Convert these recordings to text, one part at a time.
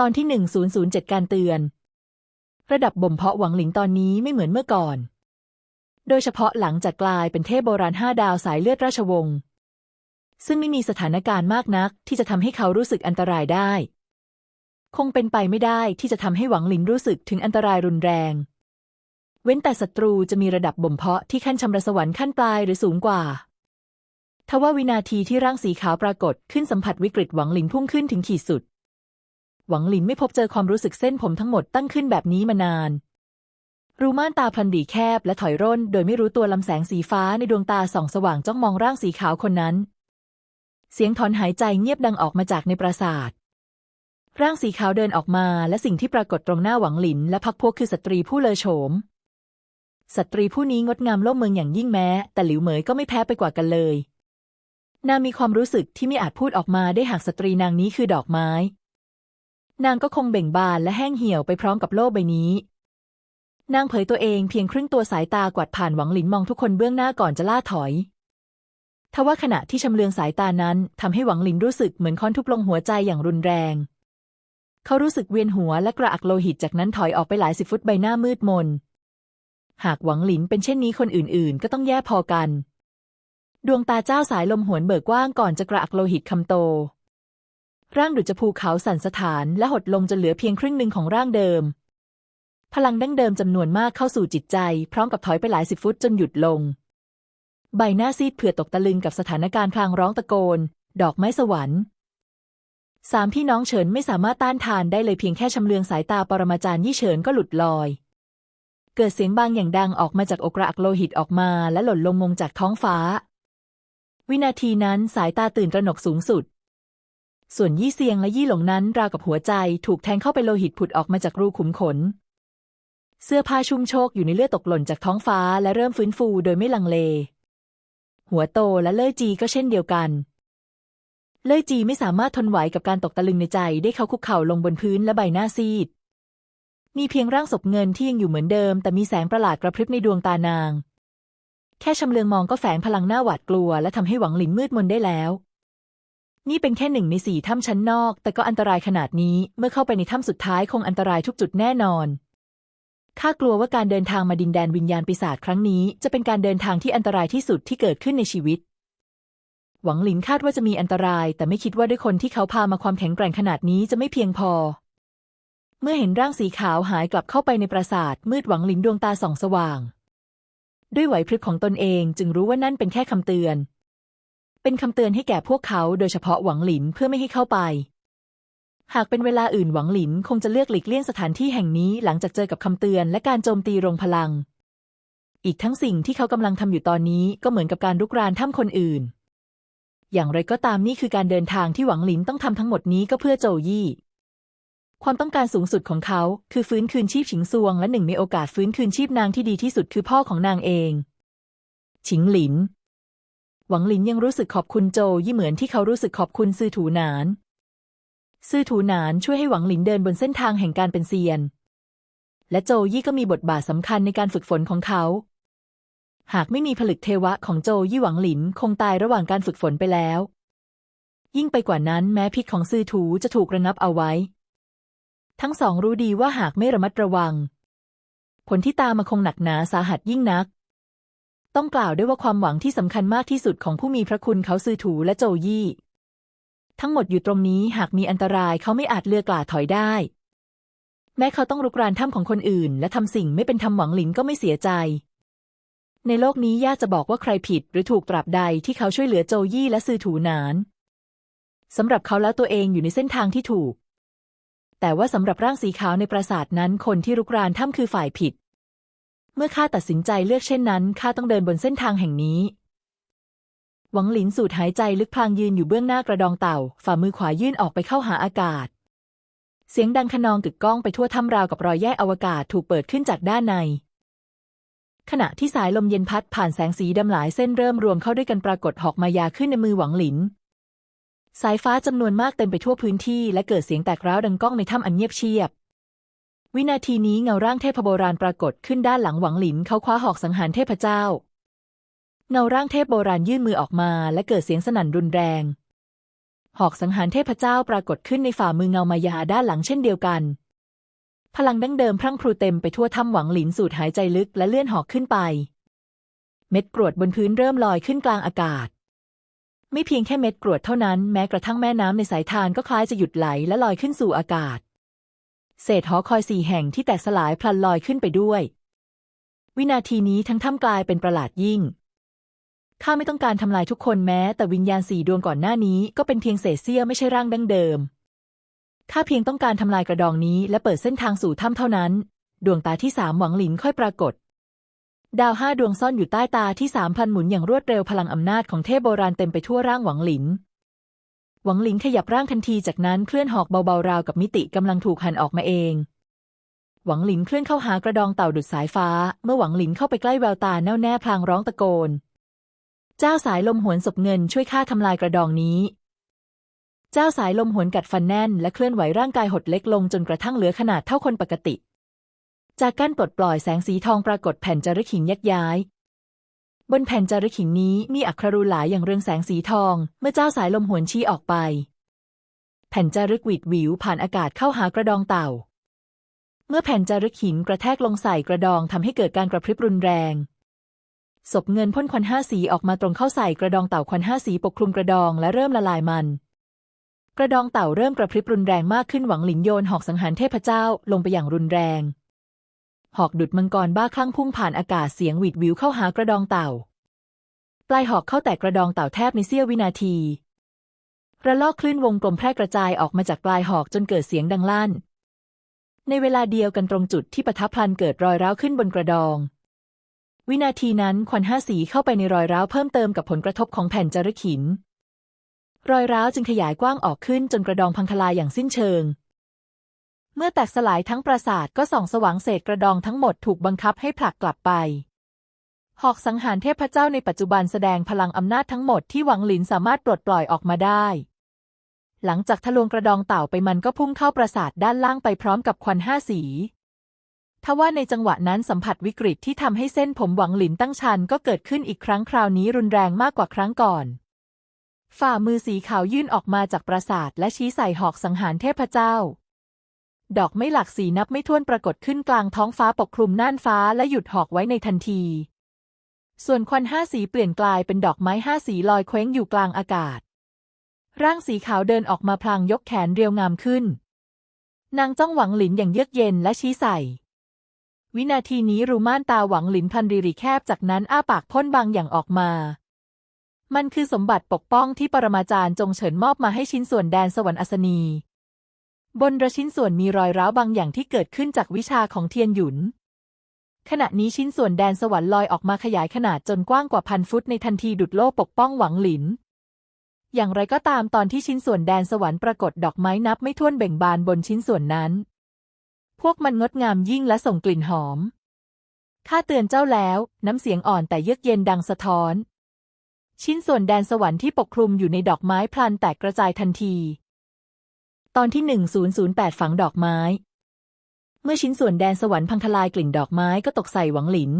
ตอนที่ 1007 การเตือน ระดับบ่มเพาะหวังหลิงตอนนี้ไม่เหมือนเมื่อก่อน โดยเฉพาะหลังจากกลายเป็นเทพโบราณห้าดาวสายเลือดราชวงศ์ ซึ่งไม่มีสถานการณ์มากนักที่จะทำให้เขารู้สึกอันตรายได้ คงเป็นไปไม่ได้ที่จะทำให้หวังหลินรู้สึกถึงอันตรายรุนแรง เว้นแต่ศัตรูจะมีระดับบ่มเพาะที่ขั้นชำระสวรรค์ขั้นปลายหรือสูงกว่าทว่าวินาทีที่ร่างสีขาวปรากฏขึ้นสัมผัสวิกฤตหวังหลินพุ่งขึ้นถึงขีดสุด หวังหลินไม่พบเจอความรู้สึกเส้นผมทั้งหมดตั้งขึ้นแบบนี้มานาน รูม่านตาพลันบีแคบและถอยร่น โดยไม่รู้ตัวลำแสงสีฟ้าในดวงตาส่องสว่างจ้องมองร่างสีขาวคนนั้น เสียงถอนหายใจเงียบดังออกมาจากในปราสาท ร่างสีขาวเดินออกมาและสิ่งที่ปรากฏตรงหน้าหวังหลิน และพักพวกคือสตรีผู้เลอโฉมสตรีผู้นี้งดงามโล่มเมืองอย่างยิ่งแม้ แต่หลิวเหมยก็ไม่แพ้ไปกว่ากันเลยนางมีความรู้สึกที่ไม่อาจพูดออกมาได้หากสตรีนางนี้คือดอกไม้ นางก็คงเบ่งบานและแห้งเหี่ยวไปพร้อมกับโลกใบนี้ นางเผยตัวเองเพียงครึ่งตัวสายตากวาดผ่านหวังหลินมองทุกคนเบื้องหน้าก่อนจะล่าถอยทว่าขณะที่ชำเลืองสายตานั้นทำให้หวังหลินรู้สึกเหมือนค้อนทุบลงหัวใจอย่างรุนแรง เขารู้สึกเวียนหัวและกระอักโลหิตจากนั้นถอยออกไปหลายสิบฟุตใบหน้ามืดมน หากหวังหลินเป็นเช่นนี้คนอื่นๆ ก็ต้องแย่พอกัน ดวงตาเจ้าสายลมหวนเบิกกว้างก่อนจะกระอักโลหิตคำโต ร่างดุจะภูเขาสั่นสถานและหดลงจนเหลือเพียงครึ่งหนึ่งของร่างเดิม พลังดั้งเดิมจำนวนมากเข้าสู่จิตใจ พร้อมกับถอยไปหลายสิบฟุตจนหยุดลง ใบหน้าซีดเผื่อตกตะลึงกับสถานการณ์พลางร้องตะโกน ดอกไม้สวรรค์สามพี่น้องเฉินไม่สามารถต้านทานได้เลยเพียงแค่ชำเลืองสายตาปรมาจารย์ยี่เฉินก็หลุดลอย เกิดเสียงบางอย่างดังออกมาจากอกระอักโลหิตออกมาและหล่นลงมงจากท้องฟ้า วินาทีนั้นสายตาตื่นตระหนกสูงสุด ส่วนยี่เซียงและยี่หลงนั้นราวกับหัวใจถูกแทงเข้าไปโลหิตผุดออกมาจากรูขุมขน เสื้อผ้าชุ่มโชกอยู่ในเลือดตกหล่นจากท้องฟ้าและเริ่มฟื้นฟูโดยไม่ลังเล หัวโตและเล่ยจีก็เช่นเดียวกัน เล่ยจีไม่สามารถทนไหวกับการตกตะลึงในใจ ได้เขาคุกเข่าลงบนพื้นและใบหน้าซีด มีเพียงร่างศพเงินที่ยังอยู่เหมือนเดิม แต่มีแสงประหลาดกระพริบในดวงตานาง แค่ชำเลืองมองก็แฝงพลังหน้าหวาดกลัว และทำให้หวังหลินมืดมนได้แล้ว นี่เป็นแค่หนึ่งในสี่ถ้ำชั้นนอก แต่ก็อันตรายขนาดนี้ เมื่อเข้าไปในถ้ำสุดท้ายคงอันตรายทุกจุดแน่นอน ข้ากลัวว่าการเดินทางมาดินแดนวิญญาณปีศาจครั้งนี้ จะเป็นการเดินทางที่อันตรายที่สุดที่เกิดขึ้นในชีวิต หวังหลินคาดว่าจะมีอันตราย แต่ไม่คิดว่าด้วยคนที่เขาพามาความแข็งแกร่งขนาดนี้จะไม่เพียงพอ เมื่อเห็นร่างสีขาวหายกลับเข้าไปในปราสาท มืดหวังหลินดวงตาส่องสว่าง ด้วยไหวพริบของตนเองจึงรู้ว่านั่นเป็นแค่คำเตือน เป็นคำเตือนให้แก่พวกเขาโดยเฉพาะหวังหลินเพื่อไม่ให้เข้าไป หากเป็นเวลาอื่นหวังหลินคงจะเลือกหลีกเลี่ยงสถานที่แห่งนี้หลังจากเจอกับคำเตือนและการโจมตีรงพลัง อีกทั้งสิ่งที่เขากำลังทำอยู่ตอนนี้ก็เหมือนกับการรุกรานถ้ำคนอื่น อย่างไรก็ตามนี่คือการเดินทางที่หวังหลินต้องทำทั้งหมดนี้ก็เพื่อโจยี่ความต้องการสูงสุดของเขา คือฟื้นคืนชีพฉิงซวงและหนึ่งในโอกาสฟื้นคืนชีพนางที่ดีที่สุดคือพ่อของนางเอง ฉิงหลิน หวังหลินยังรู้สึกขอบคุณโจยี่เหมือนที่เขารู้สึกขอบคุณซื่อถูหนาน ซื่อถูหนานช่วยให้หวังหลินเดินบนเส้นทางแห่งการเป็นเซียน และโจยี่ก็มีบทบาทสำคัญในการฝึกฝนของเขา หากไม่มีผลึกเทวะของโจยี่หวังหลินคงตายระหว่างการฝึกฝนไปแล้ว ยิ่งไปกว่านั้นแม้พิษของซื่อถูจะถูกระงับเอาไว้ ทั้งสองรู้ดีว่าหากไม่ระมัดระวัง ผลที่ตามมาคงหนักหนาสาหัสยิ่งนัก ต้องกล่าวด้วยว่าความหวังที่สำคัญมากที่สุดของผู้มีพระคุณเขาซื่อถูและโจยี่ ทั้งหมดอยู่ตรงนี้หากมีอันตรายเขาไม่อาจเลือกกล่าถอยได้ แม้เขาต้องรุกรานถ้ำของคนอื่น และทำสิ่งไม่เป็นธรรมหวังหลินก็ไม่เสียใจ ในโลกนี้ยากจะบอกว่าใครผิดหรือถูกตราบใดที่เขาช่วยเหลือโจยี่และซือถูนานสำหรับเขาแล้วตัวเองอยู่ในเส้นทางที่ถูก แต่ว่าสำหรับร่างสีขาวในปราสาทนั้นคนที่รุกรานถ้ำคือฝ่ายผิด เมื่อข้าตัดสินใจเลือกเช่นนั้นข้าต้องเดินบนเส้นทางแห่งนี้ หวังหลินสูดหายใจลึกพลางยืนอยู่เบื้องหน้ากระดองเต่า ฝ่ามือขวายื่นออกไปเข้าหาอากาศ เสียงดังขนองกึกก้องไปทั่วถ้ำราวกับรอยแยกอวกาศถูกเปิดขึ้นจากด้านใน ขณะที่สายลมเย็นพัดผ่านแสงสีดำหลายเส้นเริ่มรวมเข้าด้วยกันปรากฏหอกมายาขึ้นในมือหวังหลิน สายฟ้าจำนวนมากเต็มไปทั่วพื้นที่และเกิดเสียงแตกร้าวดังก้องในถ้ำอันเงียบเชียบ วินาทีนี้เงาร่างเทพโบราณปรากฏขึ้นด้านหลังหวังหลินเขาคว้าหอกสังหารเทพเจ้า เงาร่างเทพโบราณยื่นมือออกมาและเกิดเสียงสนั่นรุนแรง หอกสังหารเทพเจ้าปรากฏขึ้นในฝ่ามือเงามายาด้านหลังเช่นเดียวกัน พลังดั้งเดิมพรั่งพรูเต็มไปทั่วถ้ำหวังหลินสูดหายใจลึกและเลื่อนหอกขึ้นไป เม็ดกรวดบนพื้นเริ่มลอยขึ้นกลางอากาศ ไม่เพียงแค่เม็ดกรวดเท่านั้นแม้กระทั่งแม่น้ำในสายทานก็คล้ายจะหยุดไหลและลอยขึ้นสู่อากาศ เศษหอคอยสี่แห่งที่แตกสลายพลันลอยขึ้นไปด้วย วินาทีนี้ทั้งถ้ำกลายเป็นประหลาดยิ่ง ข้าไม่ต้องการทำลายทุกคนแม้ แต่วิญญาณสี่ดวงก่อนหน้านี้ก็เป็นเพียงเศษเสี้ยวไม่ใช่ร่างดั้งเดิม ข้าเพียงต้องการทำลายกระดองนี้และเปิดเส้นทางสู่ถ้ำเท่านั้น ดวงตาที่สามหวังหลินค่อยปรากฏ ดาวห้าดวงซ่อนอยู่ใต้ตาที่สามพันหมุนอย่างรวดเร็วพลังอำนาจของเทพโบราณเต็มไปทั่วร่างหวังหลิน หวังหลินขยับร่างทันทีจากนั้นเคลื่อนหอกเบาๆราวกับมิติกำลังถูกหันออกมาเอง หวังหลินเคลื่อนเข้าหากระดองเต่าดุดสายฟ้า เมื่อหวังหลินเข้าไปใกล้แววตาแน่วแน่พลางร้องตะโกน เจ้าสายลมหวนศพเงินช่วยข้าทำลายกระดองนี้ เจ้าสายลมหวนกัดฟันแน่นและเคลื่อนไหวร่างกายหดเล็กลงจนกระทั่งเหลือขนาดเท่าคนปกติ จากกั้นปลดปล่อยแสงสีทองปรากฏแผ่นจารึกหินยักย้าย บนแผ่นจารึกหินนี้มีอักขรูหลายอย่างเรืองแสงสีทอง เมื่อเจ้าสายลมหวนชี้ออกไป แผ่นจารึกหวิดหวิวผ่านอากาศเข้าหากระดองเต่า เมื่อแผ่นจารึกหินกระแทกลงใส่กระดองทำให้เกิดการกระพริบรุนแรงศพเงินพ่นควันห้าสีออกมาตรงเข้าใส่กระดองเต่าควันห้าสีปกคลุมกระดองและเริ่มละลายมัน กระดองเต่าเริ่มกระพริบรุนแรงมากขึ้นหวังหลินโยนหอกสังหารเทพเจ้าลงไปอย่างรุนแรง หอกดุดมังกรบ้าคลั่งพุ่งผ่านอากาศเสียงหวิดวิวเข้าหากระดองเต่า ปลายหอกเข้าแตกกระดองเต่าแทบในเสี้ยววินาทีระลอกคลื่นวงกลมแพร่กระจายออกมาจากปลายหอกจนเกิดเสียงดังลั่น ในเวลาเดียวกันตรงจุดที่ปะทับพลันเกิดรอยร้าวขึ้นบนกระดอง วินาทีนั้นควันห้าสีเข้าไปในรอยร้าวเพิ่มเติมกับผลกระทบของแผ่นจารึกหิน รอยร้าวจึงขยายกว้างออกขึ้นจนกระดองพังทลายอย่างสิ้นเชิง เมื่อแตกสลายทั้งปราสาทก็ส่องสว่างเศษกระดองทั้งหมดถูกบังคับให้ผลักกลับไป หอกสังหารเทพเจ้าในปัจจุบันแสดงพลังอำนาจทั้งหมดที่หวังหลินสามารถปลดปล่อยออกมาได้ หลังจากทะลวงกระดองเต่าไปมันก็พุ่งเข้าปราสาทด้านล่างไปพร้อมกับควันห้าสีทว่าในจังหวะนั้นสัมผัสวิกฤตที่ทำให้เส้นผมหวังหลินตั้งชันก็เกิดขึ้นอีกครั้งคราวนี้รุนแรงมากกว่าครั้งก่อน ฝ่ามือสีขาวยื่นออกมาจากปราสาทและชี้ใส่หอกสังหารเทพเจ้า ดอกไม้หลักสีนับไม่ถ้วนปรากฏขึ้นกลางท้องฟ้าปกคลุมน่านฟ้าและหยุดหอกไว้ในทันที ส่วนควันห้าสีเปลี่ยนกลายเป็นดอกไม้ห้าสีลอยเคว้งอยู่กลางอากาศ ร่างสีขาวเดินออกมาพลางยกแขนเรียวงามขึ้น นางจ้องหวังหลินอย่างเยือกเย็นและชี้ใส่ วินาทีนี้รูม่านตาหวังหลินพันรีรีแคบจากนั้นอ้าปากพ่นบางอย่างออกมามันคือสมบัติปกป้องที่ปรมาจารย์จงเฉินมอบมาให้ชิ้นส่วนแดนสวรรค์อัศนี บนระชิ้นส่วนมีรอยร้าวบางอย่างที่เกิดขึ้นจากวิชาของเทียนหยุน ขณะนี้ชิ้นส่วนแดนสวรรค์ลอยออกมาขยายขนาดจนกว้างกว่าพันฟุตในทันทีดุดโล่ปกป้องหวังหลิน อย่างไรก็ตามตอนที่ชิ้นส่วนแดนสวรรค์ปรากฏดอกไม้นับไม่ถ้วนเบ่งบานบนชิ้นส่วนนั้น พวกมันงดงามยิ่งและส่งกลิ่นหอม ข้าเตือนเจ้าแล้ว น้ำเสียงอ่อนแต่เยือกเย็นดังสะท้อน ชิ้นส่วนแดนสวรรค์ที่ปกคลุมอยู่ในดอกไม้พลันแตกกระจายทันที ตอนที่ 1008 ฝังดอกไม้ เมื่อชิ้นส่วนแดนสวรรค์พังทลายกลิ่นดอกไม้ก็ตกใส่หวังหลิน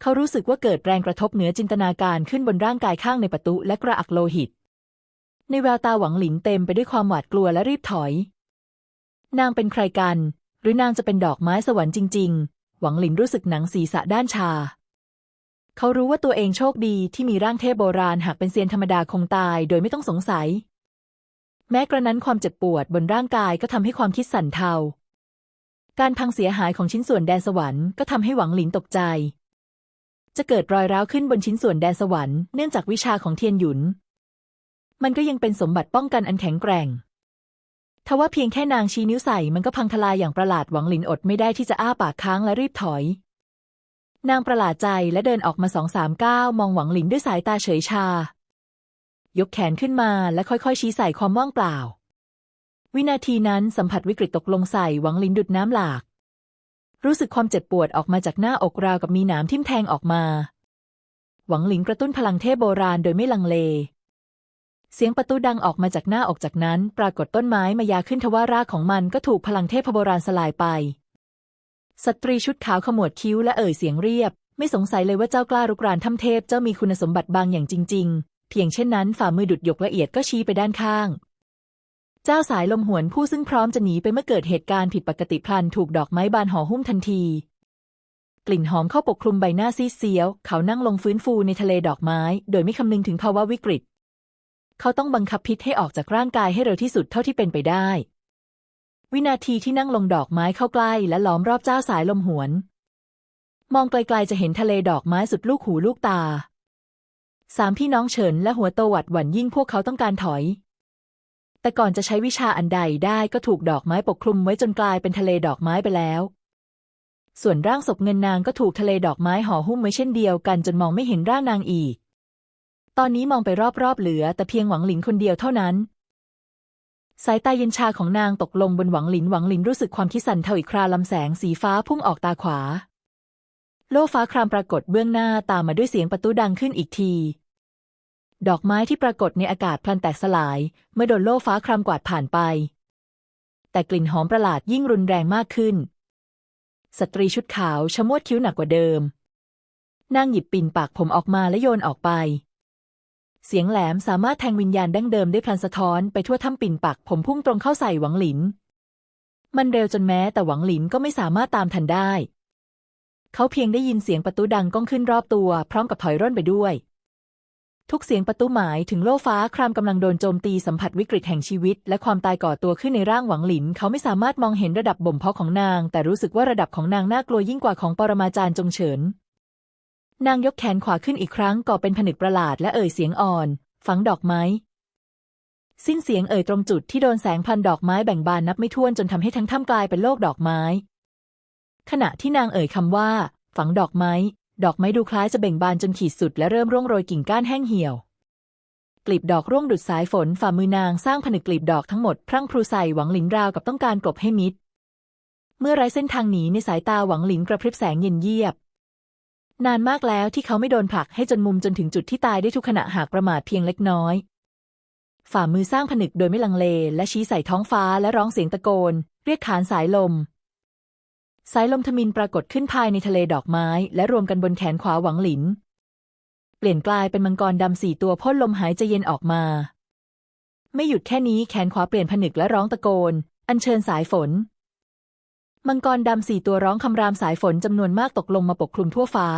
เขารู้สึกว่าเกิดแรงกระทบเหนือจินตนาการขึ้นบนร่างกายข้างในประตูและกระอักโลหิต ในแววตาหวังหลินเต็มไปด้วยความหวาดกลัวและรีบถอย นางเป็นใครกัน หรือนางจะเป็นดอกไม้สวรรค์จริง ๆ หวังหลินรู้สึกหนังศีรษะด้านชา เขารู้ว่าตัวเองโชคดีที่มีร่างเทพโบราณหากเป็นเซียนธรรมดาคงตาย โดยไม่ต้องสงสัย แม้กระนั้นความเจ็บปวดบนร่างกายก็ทำให้ความคิดสั่นเทา การพังเสียหายของชิ้นส่วนแดนสวรรค์ก็ทำให้หวังหลินตกใจ จะเกิดรอยร้าวขึ้นบนชิ้นส่วนแดนสวรรค์เนื่องจากวิชาของเทียนหยุน มันก็ยังเป็นสมบัติป้องกันอันแข็งแกร่งทว่าเพียงแค่นางชี้นิ้วใส่มันก็พังทลายอย่างประหลาดหวังหลินอดไม่ได้ที่จะอ้าปากค้างและรีบถอย นางประหลาดใจและเดินออกมาสองสามก้าวมองหวังหลินด้วยสายตาเฉยชา กแขนขึ้นมาและค่อยๆ ชี้ใส่ความว่างเปล่า วินาทีนั้นสัมผัสวิกฤตตกลงใส่หวังหลินดุดน้ำหลาก รู้สึกความเจ็บปวดออกมาจากหน้าอกราวกับมีหนามทิ่มแทงออกมา หวังหลินกระตุ้นพลังเทพโบราณโดยไม่ลังเล เสียงประตูดังออกมาจากหน้าอกจากนั้น ปรากฏต้นไม้มายาขึ้นทว่ารากของมันก็ถูกพลังเทพโบราณสลายไปสตรีชุดขาวขมวดคิ้วและเอ่ยเสียงเรียบ ไม่สงสัยเลยว่าเจ้ากล้ารุกรานถ้ำเทพเจ้ามีคุณสมบัติบางอย่างจริง เพียงเช่นนั้นฝ่ามือดุดหยกละเอียดก็ชี้ไปด้านข้าง เจ้าสายลมหวนผู้ซึ่งพร้อมจะหนีไปเมื่อเกิดเหตุการณ์ผิดปกติพลันถูกดอกไม้บานห่อหุ้มทันที กลิ่นหอมเข้าปกคลุมใบหน้าซีเซียว เขานั่งลงฟื้นฟูในทะเลดอกไม้ โดยไม่คำนึงถึงภาวะวิกฤต เขาต้องบังคับพิษให้ออกจากร่างกายให้เร็วที่สุดเท่าที่เป็นไปได้ วินาทีที่นั่งลงดอกไม้เข้าใกล้ และล้อมรอบเจ้าสายลมหวน มองไกลๆจะเห็นทะเลดอกไม้สุดลูกหูลูกตา สามพี่น้องเฉินและหัวโตหวัดหวั่นยิ่งพวกเขาต้องการถอย แต่ก่อนจะใช้วิชาอันใดได้ก็ถูกดอกไม้ปกคลุมไว้จนกลายเป็นทะเลดอกไม้ไปแล้ว ส่วนร่างศพเงินนางก็ถูกทะเลดอกไม้ห่อหุ้มไว้เช่นเดียวกันจนมองไม่เห็นร่างนางอีก ตอนนี้มองไปรอบๆเหลือ แต่เพียงหวังหลินคนเดียวเท่านั้น สายตาเย็นชาของนางตกลงบนหวังหลินหวังหลินรู้สึกความคิดสั่นเทาอีกคราลำแสงสีฟ้าพุ่งออกตาขวา โล่ฟ้าครามปรากฏเบื้องหน้าตามมาด้วยเสียงประตูดังขึ้นอีกที ดอกไม้ที่ปรากฏในอากาศพลันแตกสลาย เมื่อโดนโล่ฟ้าครามกวาดผ่านไป แต่กลิ่นหอมประหลาดยิ่งรุนแรงมากขึ้น สตรีชุดขาวชะมวดคิ้วหนักกว่าเดิม นางหยิบปิ่นปากผมออกมาและโยนออกไป เสียงแหลมสามารถแทงวิญญาณดั้งเดิมได้พลันสะท้อนไปทั่วถ้ำปิ่นปากผมพุ่งตรงเข้าใส่หวังหลิน มันเร็วจนแม้แต่หวังหลินก็ไม่สามารถตามทันได้ เขาเพียงได้ยินเสียงประตูดังก้องขึ้นรอบตัว พร้อมกับถอยร่นไปด้วย ทุกเสียงประตูหมายถึงโล่ฟ้าครามกำลังโดนโจมตีสัมผัสวิกฤตแห่งชีวิต และความตายก่อตัวขึ้นในร่างหวังหลิน เขาไม่สามารถมองเห็นระดับบ่มเพาะของนาง แต่รู้สึกว่าระดับของนางน่ากลัวยิ่งกว่าของปรมาจารย์จงเฉิน นางยกแขนขวาขึ้นอีกครั้งก่อเป็นผนึกประหลาดและเอ่ยเสียงอ่อน ฝังดอกไม้ สิ้นเสียงเอ่ยตรงจุดที่โดนแสงพันดอกไม้แบ่งบานนับไม่ถ้วนจนทำให้ทั้งถ้ำกลายเป็นโลกดอกไม้ ขณะที่นางเอ่ยคำว่า ฝังดอกไม้ ดอกไม้ดูคล้ายจะเบ่งบานจนขีดสุดและเริ่มร่วงโรยกิ่งก้านแห้งเหี่ยว กลีบดอกร่วงดุดสายฝนฝ่ามือนางสร้างผนึกกลีบดอกทั้งหมดพรั่งพรูใส่หวังหลินราวกับต้องการกลบให้มิด เมื่อไร้เส้นทางหนีในสายตาหวังหลินกระพริบแสงเย็นเยียบ นานมากแล้วที่เขาไม่โดนผลักให้จนมุมจนถึงจุดที่ตายได้ทุกขณะหากประมาทเพียงเล็กน้อย ฝ่ามือสร้างผนึกโดยไม่ลังเล และชี้ใส่ท้องฟ้าและร้องเสียงตะโกน เรียกขานสายลม สายลมทมินปรากฏขึ้นภายในทะเลดอกไม้ และรวมกันบนแขนขวาหวังหลิน เปลี่ยนกลายเป็นมังกรดำสี่ตัวพ่นลมหายใจเย็นออกมา ไม่หยุดแค่นี้แขนขวาเปลี่ยนผนึกและร้องตะโกน อัญเชิญสายฝน มังกรดำสี่ตัวร้องคำรามสายฝนจำนวนมากตกลงมาปกคลุมทั่วฟ้า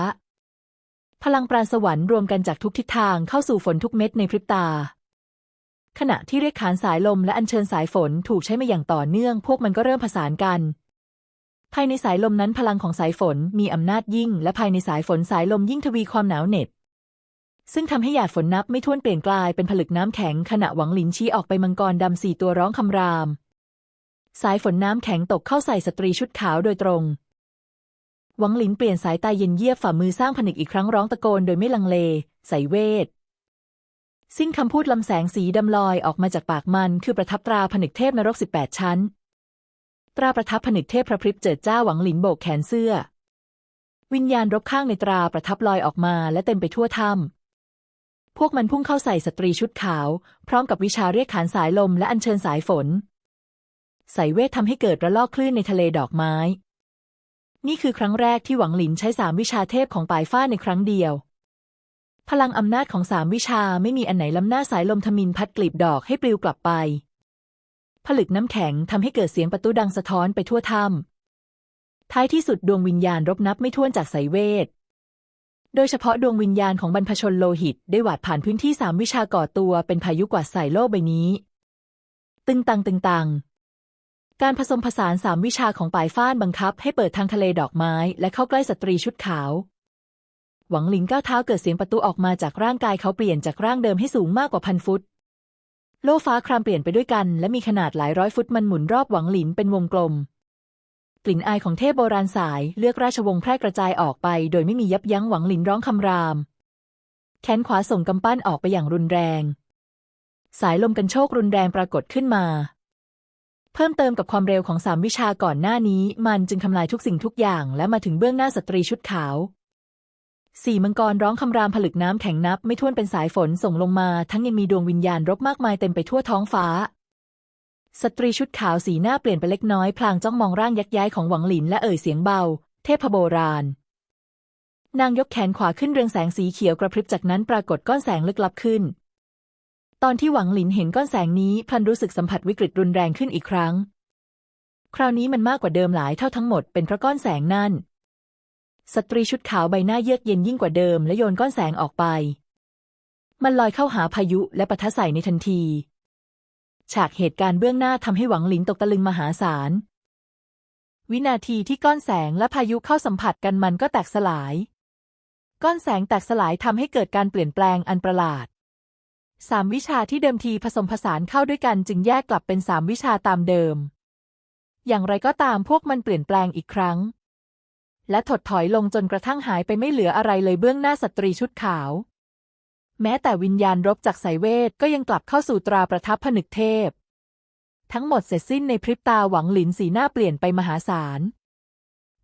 พลังปราณสวรรค์รวมกันจากทุกทิศทางเข้าสู่ฝนทุกเม็ดในพริบตา ขณะที่เรียกขานสายลมและอัญเชิญสายฝนถูกใช้มาอย่างต่อเนื่อง พวกมันก็เริ่มผสานกัน ภายในสายลมนั้นพลังของสายฝนมีอำนาจยิ่ง และภายในสายฝนสายลมยิ่งทวีความหนาวเหน็บ ซึ่งทำให้หยาดฝนนับไม่ถ้วนเปลี่ยนกลายเป็นผลึกน้ำแข็งขณะหวังหลินชี้ออกไปมังกรดำสี่ตัวร้องคำราม สายฝนน้ำแข็งตกเข้าใส่สตรีชุดขาวโดยตรง หวังหลินเปลี่ยนสายตาเย็นเยียบฝ่ามือสร้างผนึกอีกครั้งร้องตะโกนโดยไม่ลังเลใส่เวทสิ้นคำพูดลำแสงสีดำลอยออกมาจากปากมัน คือประทับตราผนึกเทพนรกสิบแปดชั้น ตราประทับผนึกเทพพระพริบเจิดจ้าหวังหลินโบกแขนเสื้อ วิญญาณรบข้างในตราประทับลอยออกมาและเต็มไปทั่วถ้ำพวกมันพุ่งเข้าใส่สตรีชุดขาว พร้อมกับวิชาเรียกขานสายลมและอัญเชิญสายฝน สายเวททำให้เกิดระลอกคลื่นในทะเลดอกไม้ นี่คือครั้งแรกที่หวังหลินใช้สามวิชาเทพของปลายฟ้าในครั้งเดียว พลังอำนาจของสามวิชาไม่มีอันไหนล้ำหน้าสายลมทมินพัดกลีบดอกให้ปลิวกลับไป ผลึกน้ำแข็งทำให้เกิดเสียงประตูดังสะท้อนไปทั่วถ้ำท้ายที่สุดดวงวิญญาณรบนับไม่ถ้วนจากสายเวท โดยเฉพาะดวงวิญญาณของบรรพชนโลหิต ได้หวาดผ่านพื้นที่สามวิชาก่อตัวเป็นพายุกวาดใส่โลกใบนี้ ตึงตังตึงตังการผสมผสานสามวิชาของปลายฟ้านบังคับ ให้เปิดทางทะเลดอกไม้ และเข้าใกล้สตรีชุดขาว หวังหลิงก้าวเท้าเกิดเสียงประตูออกมาจากร่างกายเขาเปลี่ยนจากร่างเดิมให้สูงมากกว่าพันฟุต โลกฟ้าครามเปลี่ยนไปด้วยกัน และมีขนาดหลายร้อยฟุตมันหมุนรอบหวังหลินเป็นวงกลม กลิ่นอายของเทพโบราณสายเลือกราชวงศ์แพร่กระจายออกไป โดยไม่มียับยั้งหวังหลินร้องคำราม แขนขวาส่งกำปั้นออกไปอย่างรุนแรง สายลมกันโชกรุนแรงปรากฏขึ้นมา เพิ่มเติมกับความเร็วของสามวิชาก่อนหน้านี้ มันจึงทำลายทุกสิ่งทุกอย่าง และมาถึงเบื้องหน้าสตรีชุดขาว สี่มังกรร้องคำรามผลึกน้ำแข็งนับ ไม่ถ้วนเป็นสายฝนส่งลงมาทั้งยังมีดวงวิญญาณรบมากมายเต็มไปทั่วท้องฟ้า สตรีชุดขาวสีหน้าเปลี่ยนไปเล็กน้อยพลางจ้องมองร่างยักย้ายของหวังหลินและเอ่ยเสียงเบา เทพโบราณ นางยกแขนขวาขึ้นเรืองแสงสีเขียวกระพริบจากนั้นปรากฏก้อนแสงลึกลับขึ้น ตอนที่หวังหลินเห็นก้อนแสงนี้พลันรู้สึกสัมผัสวิกฤตรุนแรงขึ้นอีกครั้ง คราวนี้มันมากกว่าเดิมหลายเท่าทั้งหมดเป็นเพราะก้อนแสงนั่น สตรีชุดขาวใบหน้าเยือกเย็นยิ่งกว่าเดิม และโยนก้อนแสงออกไป มันลอยเข้าหาพายุและปะทะใส่ในทันที ฉากเหตุการณ์เบื้องหน้าทำให้หวังหลินตกตะลึงมหาศาล วินาทีที่ก้อนแสงและพายุเข้าสัมผัสกันมันก็แตกสลาย ก้อนแสงแตกสลายทำให้เกิดการเปลี่ยนแปลงอันประหลาดสามวิชาที่เดิมทีผสมผสานเข้าด้วยกันจึงแยกกลับเป็นสามวิชาตามเดิม อย่างไรก็ตามพวกมันเปลี่ยนแปลงอีกครั้ง และถดถอยลงจนกระทั่งหายไปไม่เหลืออะไรเลยเบื้องหน้าสตรีชุดขาว แม้แต่วิญญาณรบจากสายเวทก็ยังกลับเข้าสู่ตราประทับผนึกเทพ ทั้งหมดเสร็จสิ้นในพริบตาหวังหลินสีหน้าเปลี่ยนไปมหาศาล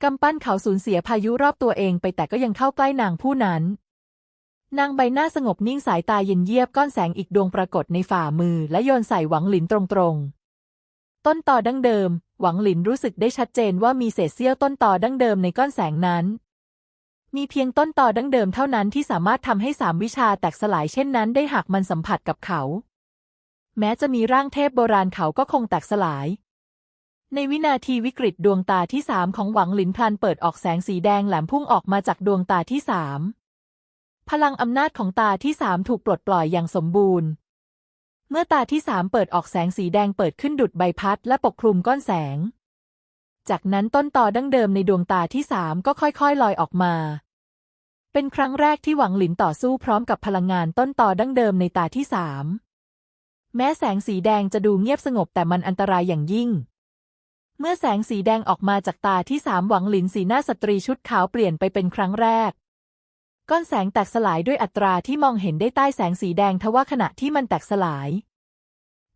กำปั้นเขาสูญเสียพายุรอบตัวเองไปแต่ก็ยังเข้าใกล้นางผู้นั้น นางใบหน้าสงบนิ่งสายตาเย็นเยียบก้อนแสงอีกดวงปรากฏในฝ่ามือและโยนใส่หวังหลินตรงๆ ต้นต่อดั้งเดิม หวังหลินรู้สึกได้ชัดเจนว่ามีเศษเสี้ยวต้นต่อดั้งเดิมในก้อนแสงนั้น มีเพียงต้นต่อดั้งเดิมเท่านั้นที่สามารถทำให้สามวิชาแตกสลายเช่นนั้นได้หากมันสัมผัสกับเขา แม้จะมีร่างเทพโบราณเขาก็คงแตกสลาย ในวินาทีวิกฤตดวงตาที่สามของหวังหลินพลันเปิดออกแสงสีแดงแหลมพุ่งออกมาจากดวงตาที่สามพลังอำนาจของตาที่สามถูกปลดปล่อยอย่างสมบูรณ์ เมื่อตาที่สามเปิดออกแสงสีแดงเปิดขึ้นดุดใบพัดและปกคลุมก้อนแสง จากนั้นต้นตอดั้งเดิมในดวงตาที่สามก็ค่อยๆ ลอยออกมา เป็นครั้งแรกที่หวังหลินต่อสู้พร้อมกับพลังงานต้นตอดั้งเดิมในตาที่สามแม้แสงสีแดงจะดูเงียบสงบแต่มันอันตรายอย่างยิ่ง เมื่อแสงสีแดงออกมาจากตาที่สามหวังหลินสีหน้าสตรีชุดขาวเปลี่ยนไปเป็นครั้งแรก ก้อนแสงแตกสลายด้วยอัตราที่มองเห็นได้ใต้แสงสีแดงทว่าขณะที่มันแตกสลาย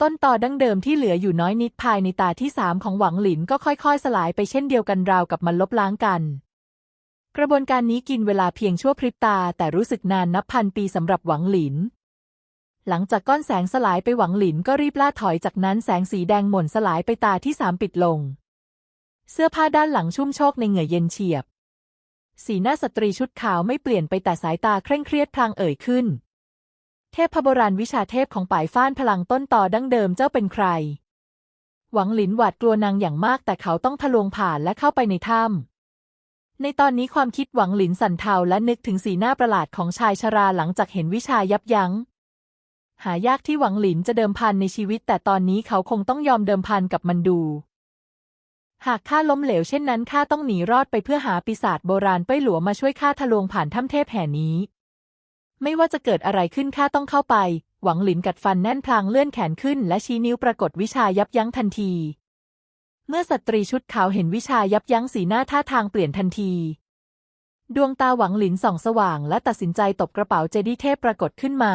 ต้นต่อดั้งเดิมที่เหลืออยู่น้อยนิดภายในตาที่สามของหวังหลินก็ค่อยๆ สลายไปเช่นเดียวกันราวกับมันลบล้างกัน กระบวนการนี้กินเวลาเพียงชั่วพริบตา แต่รู้สึกนานนับพันปีสำหรับหวังหลิน หลังจากก้อนแสงสลายไปหวังหลินก็รีบล่าถอยจากนั้นแสงสีแดงหม่นสลายไปตาที่สามปิดลง เสื้อผ้าด้านหลังชุ่มโชกในเหงื่อเย็นเฉียบ สีหน้าสตรีชุดขาวไม่เปลี่ยนไปแต่สายตาเคร่งเครียดพลางเอ่ยขึ้น เทพโบราณวิชาเทพของป่ายฟ้านพลังต้นต่อดั้งเดิมเจ้าเป็นใคร หวังหลินหวาดกลัวนางอย่างมากแต่เขาต้องทะลวงผ่านและเข้าไปในถ้ำในตอนนี้ความคิดหวังหลินสั่นเทาและนึกถึงสีหน้าประหลาดของชายชราหลังจากเห็นวิชายับยัง้ง หายากที่หวังหลินจะเดิมพันในชีวิต แต่ตอนนี้เขาคงต้องยอมเดิมพันกับมันดู หากข้าล้มเหลวเช่นนั้นข้าต้องหนีรอดไปเพื่อหาปีศาจโบราณเป้ยหลัวมาช่วยข้าทะลวงผ่านถ้ำเทพแห่นี้ ไม่ว่าจะเกิดอะไรขึ้นข้าต้องเข้าไป หวังหลินกัดฟันแน่นพลางเลื่อนแขนขึ้น และชี้นิ้วปรากฏวิชายับยั้งทันที เมื่อสตรีชุดขาวเห็นวิชายับยั้งสีหน้าท่าทางเปลี่ยนทันที ดวงตาหวังหลินส่องสว่าง และตัดสินใจตบกระเป๋าเจดีเทพปรากฏขึ้นมา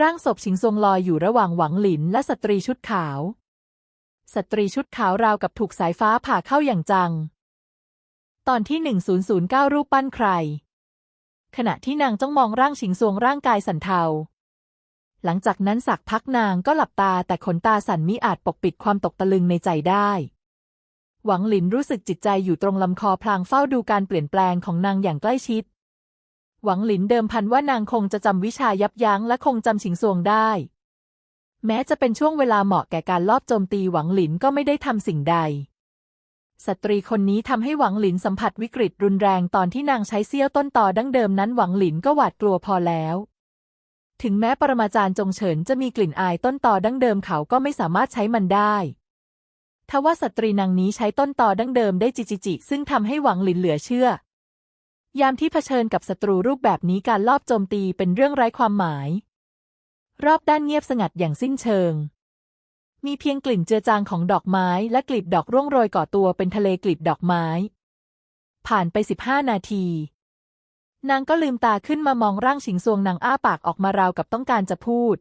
ร่างศพชิงทรงลอยอยู่ระหว่างหวังหลินและสตรีชุดขาว สตรีชุดขาวราวกับถูกสายฟ้าผ่าเข้าอย่างจัง ตอนที่ 1009 รูปปั้นใคร ขณะที่นางจ้องมองร่างชิงซวงร่างกายสันเทา หลังจากนั้นสักพักนางก็หลับตาแต่ขนตาสันมิอาจปกปิดความตกตะลึงในใจได้ หวังหลินรู้สึกจิตใจอยู่ตรงลำคอพลางเฝ้าดูการเปลี่ยนแปลงของนางอย่างใกล้ชิด หวังหลินเดิมพันว่านางคงจะจำวิชายับยั้งและคงจำชิงซวงได้ แม้จะเป็นช่วงเวลาเหมาะแก่การลอบโจมตีหวังหลินก็ไม่ได้ทำสิ่งใด สตรีคนนี้ทำให้หวังหลินสัมผัสวิกฤตรุนแรงตอนที่นางใช้เสี้ยวต้นต่อดั้งเดิมนั้นหวังหลินก็หวาดกลัวพอแล้ว ถึงแม้ปรมาจารย์จงเฉินจะมีกลิ่นอายต้นต่อดั้งเดิมเขาก็ไม่สามารถใช้มันได้ทว่าสตรีนางนี้ใช้ต้นต่อดั้งเดิมได้จิจิจิ ซึ่งทำให้หวังหลินเหลือเชื่อ ยามที่เผชิญกับศัตรูรูปแบบนี้การลอบโจมตีเป็นเรื่องไร้ความหมาย รอบด้านเงียบสงัดอย่างสิ้นเชิง มีเพียงกลิ่นเจือจางของดอกไม้และกลีบดอกร่วงโรยก่อตัวเป็นทะเลกลีบดอกไม้ ผ่านไปสิบห้านาที นางก็ลืมตาขึ้นมามองร่างฉิงซวงนางอ้าปากออกมาราวกับต้องการจะพูด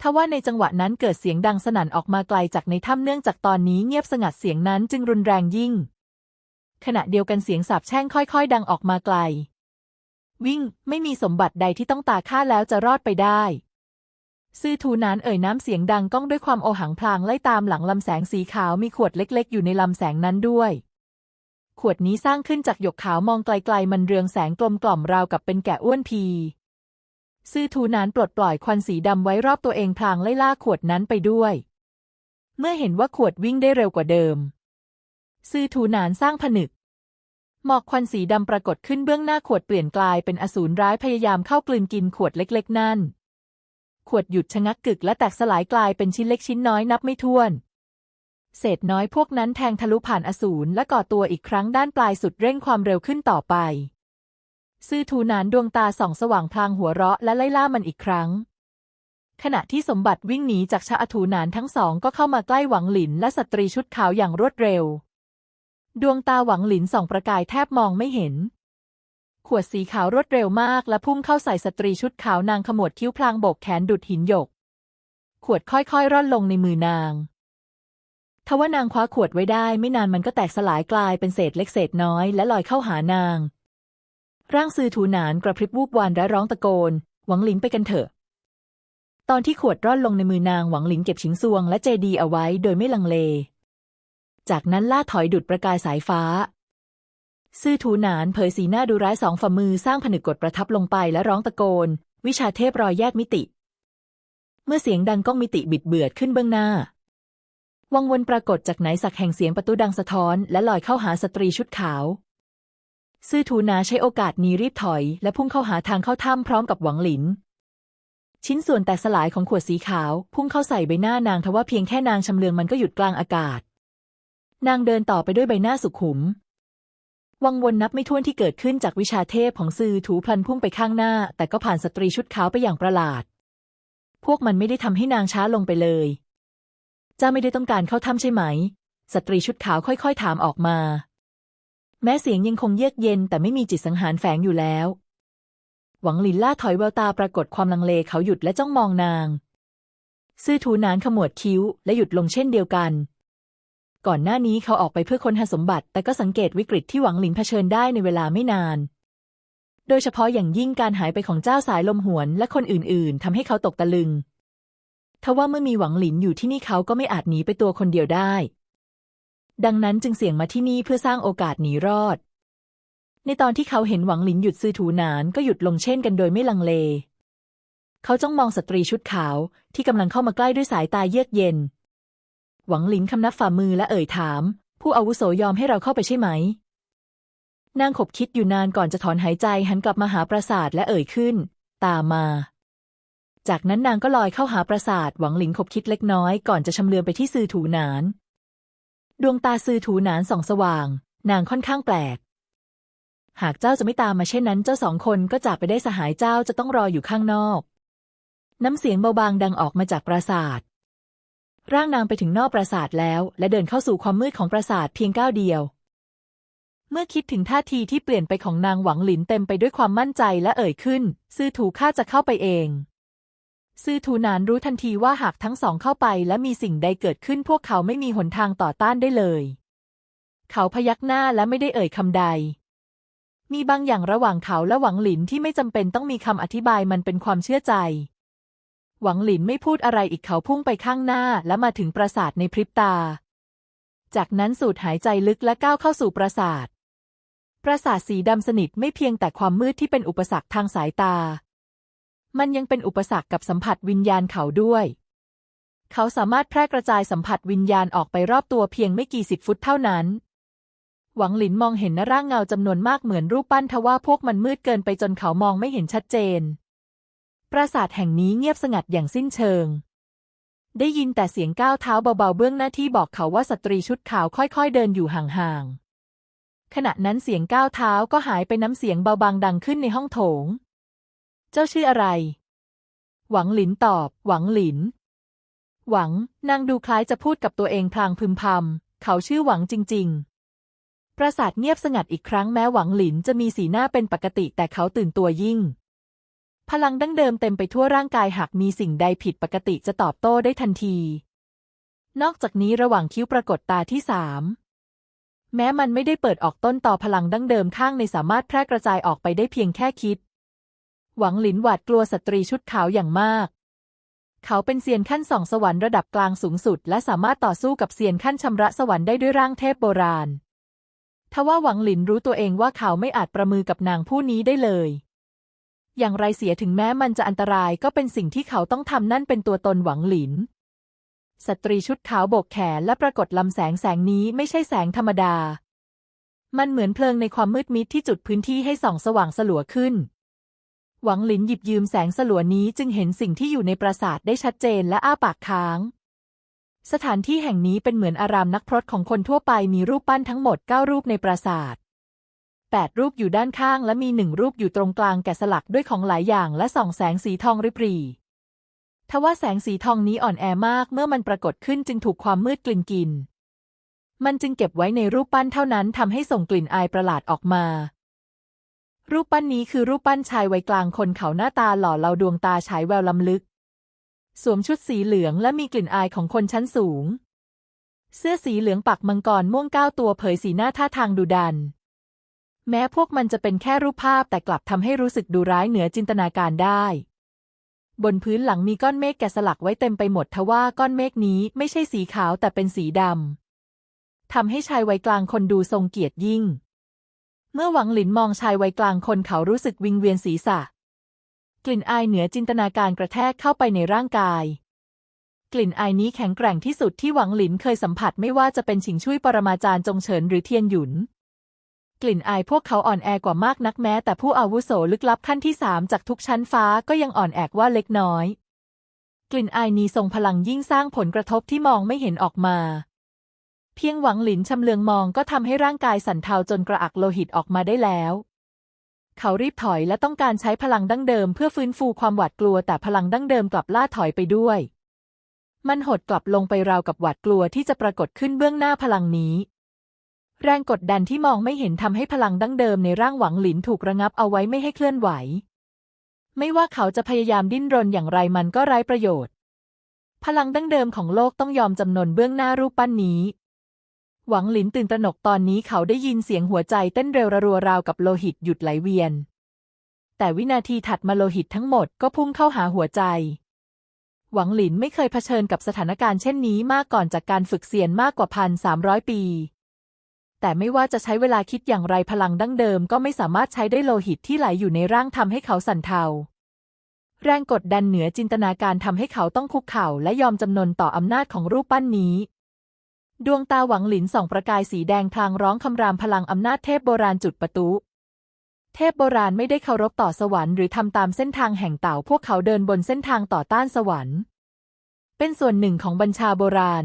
ทว่าในจังหวะนั้นเกิดเสียงดังสนั่นออกมาไกลจากในถ้ำเนื่องจากตอนนี้เงียบสงัดเสียงนั้นจึงรุนแรงยิ่ง ขณะเดียวกันเสียงสาบแช่งค่อยๆ ดังออกมาไกล วิ่งไม่มีสมบัติใดที่ต้องตาฆ่าแล้วจะรอดไปได้ ซื่อทูนานเอ่ยน้ำเสียงดังก้องด้วยความโอหังพลางไล่ตามหลังลำแสงสีขาวมีขวดเล็ก ๆ อยู่ในลำแสงนั้นด้วย ขวดนี้สร้างขึ้นจากหยกขาวมองไกลๆมันเรืองแสงกลมกล่อมราวกับเป็นแกะอ้วนพี ซื่อทูนานปลดปล่อยควันสีดำไว้รอบตัวเองพลางไล่ล่าขวดนั้นไปด้วย เมื่อเห็นว่าขวดวิ่งได้เร็วกว่าเดิม ซื่อทูนานสร้างผนึกหมอกควันสีดำปรากฏขึ้นเบื้องหน้าขวดเปลี่ยนกลายเป็นอสูรร้ายพยายามเข้ากลืนกินขวดเล็ก ๆ นั่น ขวดหยุดชะงักกึกและแตกสลายกลายเป็นชิ้นเล็กชิ้นน้อยนับไม่ถ้วน เศษน้อยพวกนั้นแทงทะลุผ่านอสูรและก่อตัวอีกครั้งด้านปลายสุดเร่งความเร็วขึ้นต่อไป ซื่อทูนานดวงตาส่องสว่างพลางหัวเราะและไล่ล่ามันอีกครั้ง ขณะที่สมบัติวิ่งหนีจากชาอถูนานทั้งสองก็เข้ามาใกล้หวังหลินและสตรีชุดขาวอย่างรวดเร็ว ดวงตาหวังหลินส่องประกายแทบมองไม่เห็น ขวดสีขาวรวดเร็วมากและพุ่งเข้าใส่สตรีชุดขาวนางขมวดคิ้วพลางโบกแขนดุดหินหยก ขวดค่อยๆ ร่อนลงในมือนางทว่านางคว้าขวดไว้ได้ ไม่นานมันก็แตกสลายกลายเป็นเศษเล็กเศษน้อยและลอยเข้าหานาง ร่างซือถูหนานกระพริบวูบวานและร้องตะโกน หวังหลินไปกันเถอะ ตอนที่ขวดร่อนลงในมือนางหวังหลินเก็บชิงซวงและเจดีเอาไว้โดยไม่ลังเล จากนั้นล่าถอยดุดประกายสายฟ้า ซื่อถูหนานเผยสีหน้าดูร้ายสองฝ่ามือสร้างผนึกกดประทับลงไปและร้องตะโกน วิชาเทพรอยแยกมิติ เมื่อเสียงดังก้องมิติบิดเบือดขึ้นเบื้องหน้า วังวนปรากฏจากไหนสักแห่งเสียงประตูดังสะท้อนและลอยเข้าหาสตรีชุดขาว ซื่อถูนาใช้โอกาสนี้รีบถอย และพุ่งเข้าหาทางเข้าถ้ำพร้อมกับหวังหลิน ชิ้นส่วนแตกสลายของขวดสีขาว พุ่งเข้าใส่ใบหน้านางทว่าเพียงแค่นางชำเลืองมันก็หยุดกลางอากาศนางเดินต่อไปด้วยใบหน้าสุขุม วังวนนับไม่ถ้วนที่เกิดขึ้นจากวิชาเทพของซือถูพลันพุ่งไปข้างหน้า แต่ก็ผ่านสตรีชุดขาวไปอย่างประหลาด พวกมันไม่ได้ทำให้นางช้าลงไปเลย เจ้าไม่ได้ต้องการเข้าถ้ำใช่ไหม สตรีชุดขาวค่อยๆ ถามออกมา แม้เสียงยังคงเยือกเย็น แต่ไม่มีจิตสังหารแฝงอยู่แล้ว หวังหลินล่าถอยแววตาปรากฏความลังเลเขาหยุดและจ้องมองนาง ซื่อถูนานขมวดคิ้วและหยุดลงเช่นเดียวกัน ก่อนหน้านี้เขาออกไปเพื่อค้นหาสมบัติ แต่ก็สังเกตวิกฤตที่หวังหลินเผชิญได้ในเวลาไม่นาน โดยเฉพาะอย่างยิ่งการหายไปของเจ้าสายลมหวนและคนอื่น ๆทำให้เขาตกตะลึงทว่าเมื่อมีหวังหลินอยู่ที่นี่เขาก็ไม่อาจหนีไปตัวคนเดียวได้ ดังนั้นจึงเสี่ยงมาที่นี่เพื่อสร้างโอกาสหนีรอด ในตอนที่เขาเห็นหวังหลินหยุดซื้อถูนานก็หยุดลงเช่นกันโดยไม่ลังเล เขาจ้องมองสตรีชุดขาวที่กำลังเข้ามาใกล้ด้วยสายตาเยือกเย็น หวังหลินคำนับฝ่ามือและเอ่ยถาม ผู้อาวุโสยอมให้เราเข้าไปใช่ไหม นางขบคิดอยู่นานก่อนจะถอนหายใจหันกลับมาหาปราสาทและเอ่ยขึ้น ตามมา จากนั้นนางก็ลอยเข้าหาปราสาทหวังหลินขบคิดเล็กน้อยก่อนจะชำเลืองไปที่ซือถูหนาน ดวงตาซือถูหนานส่องสว่าง นางค่อนข้างแปลก หากเจ้าจะไม่ตามมาเช่นนั้น เจ้าสองคนก็จากไปได้สหายเจ้าจะต้องรออยู่ข้างนอก น้ำเสียงเบาบางดังออกมาจากปราสาท ร่างนางไปถึงนอกปราสาทแล้ว และเดินเข้าสู่ความมืดของปราสาทเพียงก้าวเดียว เมื่อคิดถึงท่าทีที่เปลี่ยนไปของนางหวังหลินเต็มไปด้วยความมั่นใจและเอ่ยขึ้น ซื่อถูข้าจะเข้าไปเอง ซื่อถูนานรู้ทันทีว่าหากทั้งสองเข้าไป และมีสิ่งใดเกิดขึ้นพวกเขาไม่มีหนทางต่อต้านได้เลย เขาพยักหน้าและไม่ได้เอ่ยคำใด มีบางอย่างระหว่างเขาและหวังหลินที่ไม่จำเป็นต้องมีคำอธิบายมันเป็นความเชื่อใจ หวังหลินไม่พูดอะไรอีกเขาพุ่งไปข้างหน้าและมาถึงปราสาทในพริบตา จากนั้นสูดหายใจลึกและก้าวเข้าสู่ปราสาท ปราสาทสีดำสนิทไม่เพียงแต่ความมืดที่เป็นอุปสรรคทางสายตา มันยังเป็นอุปสรรคกับสัมผัสวิญญาณเขาด้วย เขาสามารถแพร่กระจายสัมผัสวิญญาณออกไปรอบตัวเพียงไม่กี่สิบฟุตเท่านั้นหวังหลินมองเห็นนร่างเงาจำนวนมากเหมือนรูปปั้นทว่าพวกมันมืดเกินไปจนเขามองไม่เห็นชัดเจน ปราสาทแห่งนี้เงียบสงัดอย่างสิ้นเชิง ได้ยินแต่เสียงก้าวเท้าเบาๆเบื้องหน้าที่บอกเขาว่าสตรีชุดขาวค่อยๆเดินอยู่ห่างๆ ขณะนั้นเสียงก้าวเท้าก็หายไปน้ำเสียงเบาบางดังขึ้นในห้องโถง เจ้าชื่ออะไร หวังหลินตอบ หวังหลิน หวัง นางดูคล้ายจะพูดกับตัวเองพลางพึมพำ เขาชื่อหวังจริง ๆปราสาทเงียบสงัดอีกครั้งแม้หวังหลินจะมีสีหน้าเป็นปกติแต่เขาตื่นตัวยิ่ง พลังดั้งเดิมเต็มไปทั่วร่างกายหากมีสิ่งใดผิดปกติจะตอบโต้ได้ทันที นอกจากนี้ระหว่างคิ้วปรากฏตาที่สามแม้มันไม่ได้เปิดออกต้นต่อพลังดั้งเดิมข้างในสามารถแพร่กระจายออกไปได้เพียงแค่คิด หวังหลินหวาดกลัวสตรีชุดขาวอย่างมาก เขาเป็นเซียนขั้นสองสวรรค์ระดับกลางสูงสุด และสามารถต่อสู้กับเซียนขั้นชำระสวรรค์ได้ด้วยร่างเทพโบราณทว่าหวังหลินรู้ตัวเองว่าเขาไม่อาจประมือกับนางผู้นี้ได้เลย อย่างไรเสียถึงแม้มันจะอันตรายก็เป็นสิ่งที่เขาต้องทำนั่นเป็นตัวตนหวังหลิน สตรีชุดขาวโบกแขนและปรากฏลำแสงแสงนี้ไม่ใช่แสงธรรมดา มันเหมือนเพลิงในความมืดมิดที่จุดพื้นที่ให้ส่องสว่างสลัวขึ้น หวังหลินหยิบยืมแสงสลัวนี้จึงเห็นสิ่งที่อยู่ในปราสาทได้ชัดเจนและอ้าปากค้าง สถานที่แห่งนี้เป็นเหมือนอารามนักพรตของคนทั่วไปมีรูปปั้นทั้งหมดเก้ารูปในปราสาท แปดรูปอยู่ด้านข้างและมีหนึ่งรูปอยู่ตรงกลางแกะสลักด้วยของหลายอย่างและส่องแสงสีทองริบรีทว่าแสงสีทองนี้อ่อนแอมากเมื่อมันปรากฏขึ้นจึงถูกความมืดกลืนกิน มันจึงเก็บไว้ในรูปปั้นเท่านั้นทำให้ส่งกลิ่นอายประหลาดออกมา รูปปั้นนี้คือรูปปั้นชายวัยกลางคนเขาหน้าตาหล่อเหลาดวงตาฉายแววล้ำลึก สวมชุดสีเหลืองและมีกลิ่นอายของคนชั้นสูง เสื้อสีเหลืองปักมังกรม่วงเก้าตัวเผยสีหน้าท่าทางดุดัน แม้พวกมันจะเป็นแค่รูปภาพแต่กลับทำให้รู้สึกดูร้ายเหนือจินตนาการได้ บนพื้นหลังมีก้อนเมฆแกะสลักไว้เต็มไปหมดทว่าก้อนเมฆนี้ไม่ใช่สีขาวแต่เป็นสีดำทำให้ชายวัยกลางคนดูทรงเกียรติยิ่ง เมื่อหวังหลินมองชายวัยกลางคนเขารู้สึกวิงเวียนศีรษะ กลิ่นอายเหนือจินตนาการกระแทกเข้าไปในร่างกาย กลิ่นอายนี้แข็งแกร่งที่สุดที่หวังหลินเคยสัมผัสไม่ว่าจะเป็นฉิงชุยปรมาจารย์จงเฉินหรือเทียนหยุน กลิ่นอายพวกเขาอ่อนแอกว่ามากนักแม้แต่ผู้อาวุโสลึกลับขั้นที่สามจากทุกชั้นฟ้าก็ยังอ่อนแอกว่าเล็กน้อย กลิ่นอายนี้ทรงพลังยิ่งสร้างผลกระทบที่มองไม่เห็นออกมา เพียงหวังหลินชำเลืองมองก็ทำให้ร่างกายสั่นเทาจนกระอักโลหิตออกมาได้แล้ว เขารีบถอยและต้องการใช้พลังดั้งเดิมเพื่อฟื้นฟูความหวาดกลัวแต่พลังดั้งเดิมกลับล่าถอยไปด้วย มันหดกลับลงไปราวกับหวาดกลัวที่จะปรากฏขึ้นเบื้องหน้าพลังนี้ แรงกดดันที่มองไม่เห็นทำให้พลังดั้งเดิมในร่างหวังหลินถูกระงับเอาไว้ไม่ให้เคลื่อนไหว ไม่ว่าเขาจะพยายามดิ้นรนอย่างไรมันก็ไร้ประโยชน์ พลังดั้งเดิมของโลกต้องยอมจำนนเบื้องหน้ารูปปั้นนี้ หวังหลินตื่นตระหนกตอนนี้เขาได้ยินเสียงหัวใจเต้นเร็วระรัวราวกับโลหิตหยุดไหลเวียน แต่วินาทีถัดมาโลหิตทั้งหมดก็พุ่งเข้าหาหัวใจหวังหลินไม่เคยเผชิญกับสถานการณ์เช่นนี้มาก่อนจากการฝึกเซียนมากกว่าพันสามร้อยปี แต่ไม่ว่าจะใช้เวลาคิดอย่างไรพลังดั้งเดิมก็ไม่สามารถใช้ได้โลหิตที่ไหลอยู่ในร่างทำให้เขาสั่นเทาแรงกดดันเหนือจินตนาการทำให้เขาต้องคุกเข่าและยอมจำนนต่ออำนาจของรูปปั้นนี้ ดวงตาหวังหลินส่องประกายสีแดงพลางร้องคำรามพลังอำนาจเทพโบราณจุดประตู เทพโบราณไม่ได้เคารพต่อสวรรค์หรือทำตามเส้นทางแห่งเต่าพวกเขาเดินบนเส้นทางต่อต้านสวรรค์ เป็นส่วนหนึ่งของบัญชาโบราณ